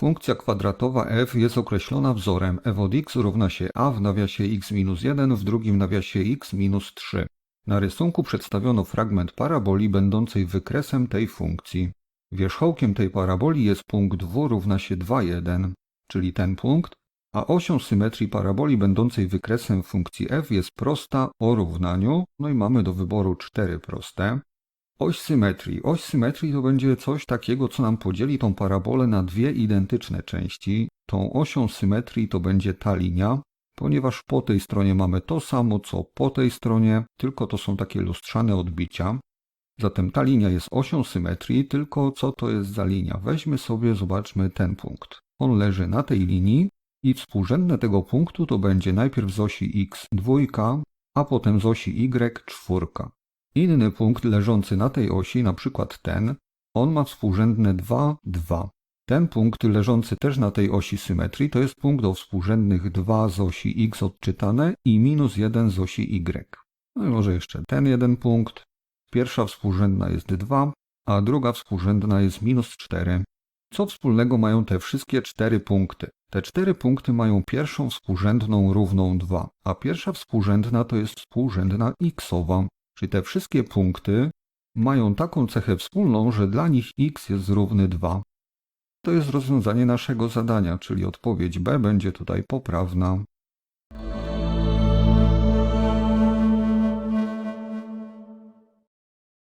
Funkcja kwadratowa f jest określona wzorem f od x równa się a w nawiasie x minus 1 w drugim nawiasie x minus 3. Na rysunku przedstawiono fragment paraboli będącej wykresem tej funkcji. Wierzchołkiem tej paraboli jest punkt w równa się 2, 1, czyli ten punkt, a osią symetrii paraboli będącej wykresem funkcji f jest prosta o równaniu, no i mamy do wyboru cztery proste. Oś symetrii. Oś symetrii to będzie coś takiego, co nam podzieli tą parabolę na dwie identyczne części. Tą osią symetrii to będzie ta linia, ponieważ po tej stronie mamy to samo, co po tej stronie, tylko to są takie lustrzane odbicia. Zatem ta linia jest osią symetrii, tylko co to jest za linia? Weźmy sobie, zobaczmy ten punkt. On leży na tej linii i współrzędne tego punktu to będzie najpierw z osi x dwójka, a potem z osi y czwórka. Inny punkt leżący na tej osi, na przykład ten, on ma współrzędne 2, 2. Ten punkt leżący też na tej osi symetrii to jest punkt o współrzędnych 2 z osi x odczytane i minus 1 z osi y. No i może jeszcze ten jeden punkt. Pierwsza współrzędna jest 2, a druga współrzędna jest minus 4. Co wspólnego mają te wszystkie cztery punkty? Te cztery punkty mają pierwszą współrzędną równą 2, a pierwsza współrzędna to jest współrzędna xowa. Czyli te wszystkie punkty mają taką cechę wspólną, że dla nich x jest równy 2. To jest rozwiązanie naszego zadania, czyli odpowiedź B będzie tutaj poprawna.